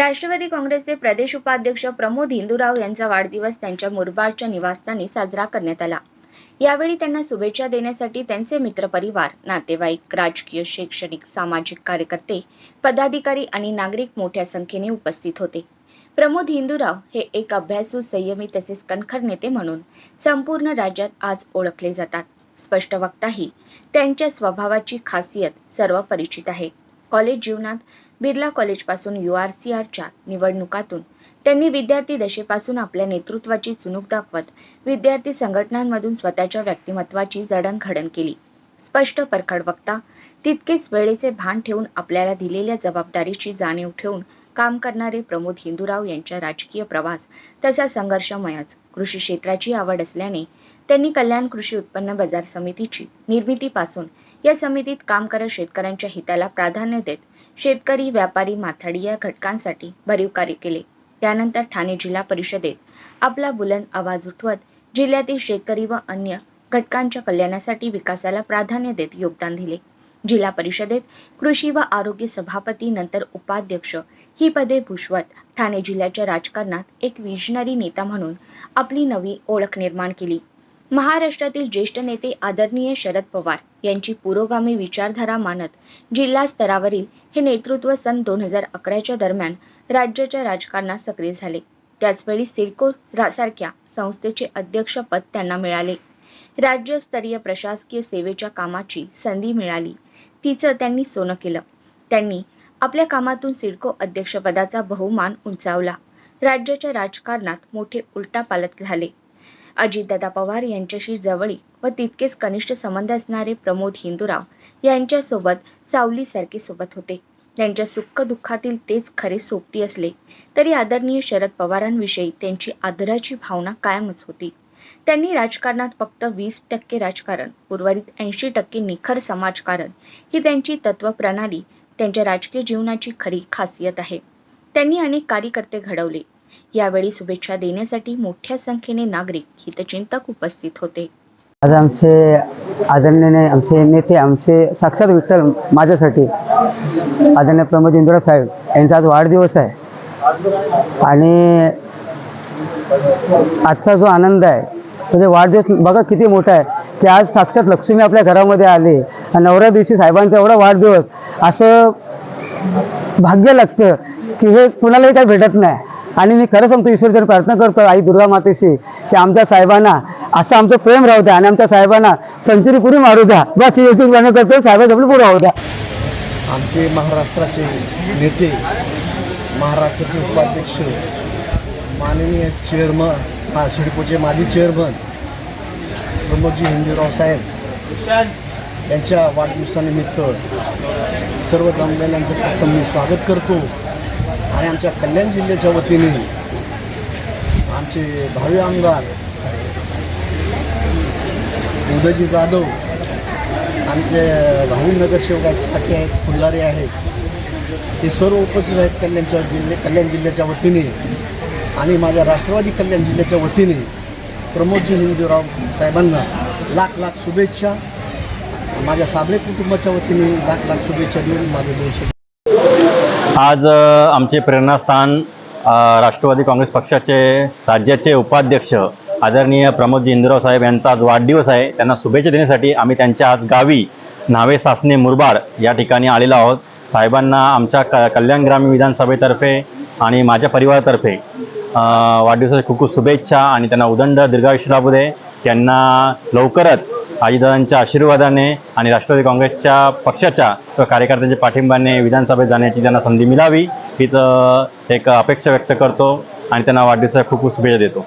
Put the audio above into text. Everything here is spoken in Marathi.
राष्ट्रवादी काँग्रेसचे प्रदेश उपाध्यक्ष प्रमोद हिंदूराव यांचा वाढदिवस त्यांच्या मुरबाडच्या निवासस्थानी साजरा करण्यात आला. यावेळी त्यांना शुभेच्छा देण्यासाठी त्यांचे मित्रपरिवार नातेवाईक राजकीय शैक्षणिक सामाजिक कार्यकर्ते पदाधिकारी आणि नागरिक मोठ्या संख्येने उपस्थित होते. प्रमोद हिंदूराव हे एक अभ्यासू संयमी तसेच कणखर नेते म्हणून संपूर्ण राज्यात आज ओळखले जातात. स्पष्ट वक्ताही त्यांच्या स्वभावाची खासियत सर्व परिचित आहे. कॉलेज जीवनात बिर्ला कॉलेजपासून यू आर सी आरच्या निवडणुकातून त्यांनी विद्यार्थी दशेपासून आपल्या नेतृत्वाची चुणूक दाखवत विद्यार्थी संघटनांमधून स्वतःच्या व्यक्तिमत्वाची जडणघडण केली. स्पष्ट परखड वक्ता तितकेच वेळेचे भान ठेवून आपल्याला दिलेल्या जबाबदारीची जाणीव ठेवून काम करणारे प्रमोद हिंदूराव यांचा राजकीय प्रवास तसा संघर्षमयच. कृषी क्षेत्राची आवड असल्याने त्यांनी कल्याण कृषी उत्पन्न बाजार समितीची निर्मितीपासून या समितीत काम करत शेतकऱ्यांच्या हिताला प्राधान्य देत शेतकरी व्यापारी माथाडी या घटकांसाठी भरीव कार्य केले. त्यानंतर ठाणे जिल्हा परिषदेत आपला बुलंद आवाज उठवत जिल्ह्यातील शेतकरी व अन्य घटकांच्या कल्याणासाठी विकासाला प्राधान्य देत योगदान दिले. जिल्हा परिषदेत कृषी व आरोग्य सभापती नंतर उपाध्यक्ष ही पदे भूषवत ठाणे जिल्ह्याच्या राजकारणात एक विजनरी नेता म्हणून आपली नवी ओळख निर्माण केली. महाराष्ट्रातील ज्येष्ठ नेते आदरणीय शरद पवार यांची पुरोगामी विचारधारा मानत जिल्हा स्तरावरील हे नेतृत्व सन दोन हजार अकराच्या दरम्यान राज्याच्या राजकारणात सक्रिय झाले. त्याचवेळी सिडको सारख्या संस्थेचे अध्यक्षपद त्यांना मिळाले. राज्यस्तरीय प्रशासकीय सेवेच्या कामाची संधी मिळाली. तिचं त्यांनी सोनं केलं. त्यांनी आपल्या कामातून सिडको अध्यक्षपदाचा बहुमान उंचावला. राज्याच्या राजकारणात मोठे उलटापालट झाले. अजितदादा पवार यांच्याशी जवळीक व तितकेच कनिष्ठ संबंध असणारे प्रमोद हिंदूराव यांच्यासोबत सावलीसारखे सोबत होते. त्यांच्या सुख दुःखातील तेच खरे सोबती असले तरी आदरणीय शरद पवारांविषयी त्यांची आदराची भावना कायमच होती. त्यांनी राजकारणात फक्त वीस टक्के राजकारण उर्वरित ऐंशी टक्के निखर समाजकारण ही त्यांची तत्वप्रणाली त्यांच्या राजकीय जीवनाची खरी खासियत आहे. त्यांनी अनेक कार्यकर्ते घडवले. यावेळी शुभेच्छा देण्यासाठी मोठ्या संख्येने नागरिक हितचिंतक उपस्थित होते. आज आमचे आदरणीय आमचे नेते आमचे साक्षात विठ्ठल माझ्यासाठी आदरणीय प्रमोद इंदुरा साहेब यांचा आज वाढदिवस आहे. आणि आजचा जो आनंद आहे म्हणजे वाढदिवस बघा किती मोठा आहे की आज साक्षात लक्ष्मी आपल्या घरामध्ये आली. आणि नवऱ्या दिवशी साहेबांचा एवढा वाढदिवस असं भाग्य लागतं की हे कुणालाही काही भेटत नाही. आणि मी खरं सांगतो ईश्वरचर प्रार्थना करतो आई दुर्गा मातेशी की आमच्या साहेबांना असं आमचं प्रेम राहू द्या आणि आमच्या साहेबांना सेंचुरी पुरी मारू द्या. बस प्रार्थना करतो साहेबांचं आपलं पुढं राहू द्या. आमचे महाराष्ट्राचे नेते महाराष्ट्राचे उपाध्यक्ष माननीय चेअरमन हा सिडकोचे माजी चेअरमन प्रमोदजी हिंदूराव साहेब यांच्या वाढदिवसानिमित्त सर्व जमलेल्यांचं फक्त मी स्वागत करतो. आणि आमच्या कल्याण जिल्ह्याच्या वतीने आमचे भावी आमदार उदयजी जाधव आमचे भावी नगरसेवक साठे आहेत फुल्लारे आहेत ते सर्व उपस्थित आहेत कल्याणच्या जिल्हे कल्याण जिल्ह्याच्या वतीने. आणि माझ्या राष्ट्रवादी कल्याण जिल्ह्याच्या वतीने प्रमोदजी हिंदूराव साहेबांना लाख लाख शुभेच्छा. माझ्या साबळे कुटुंबाच्या वतीने लाख लाख शुभेच्छा देऊन माझे दोन आज आमचे प्रेरणास्थान राष्ट्रवादी काँग्रेस पक्षाचे राज्याचे उपाध्यक्ष आदरणीय प्रमोदजी इंदुराव साहेब यांचा आज वाढदिवस आहे. त्यांना शुभेच्छा देण्यासाठी आम्ही त्यांच्या आज गावी न्हावे सासणे मुरबाड या ठिकाणी आलेलो आहोत. साहेबांना आमच्या क कल्याण ग्रामीण विधानसभेतर्फे आणि माझ्या परिवारातर्फे वाढदिवसाच्या खूप खूप शुभेच्छा आणि त्यांना उदंड दीर्घायुष्य लाभू दे. त्यांना लवकरच आजीदादांच्या आशीर्वादाने आणि राष्ट्रवादी काँग्रेसच्या पक्षाच्या किंवा कार्यकर्त्यांच्या पाठिंब्याने विधानसभेत जाण्याची त्यांना संधी मिळावी हीच एक अपेक्षा व्यक्त करतो आणि त्यांना वाढदिवसाच्या खूप खूप शुभेच्छा देतो.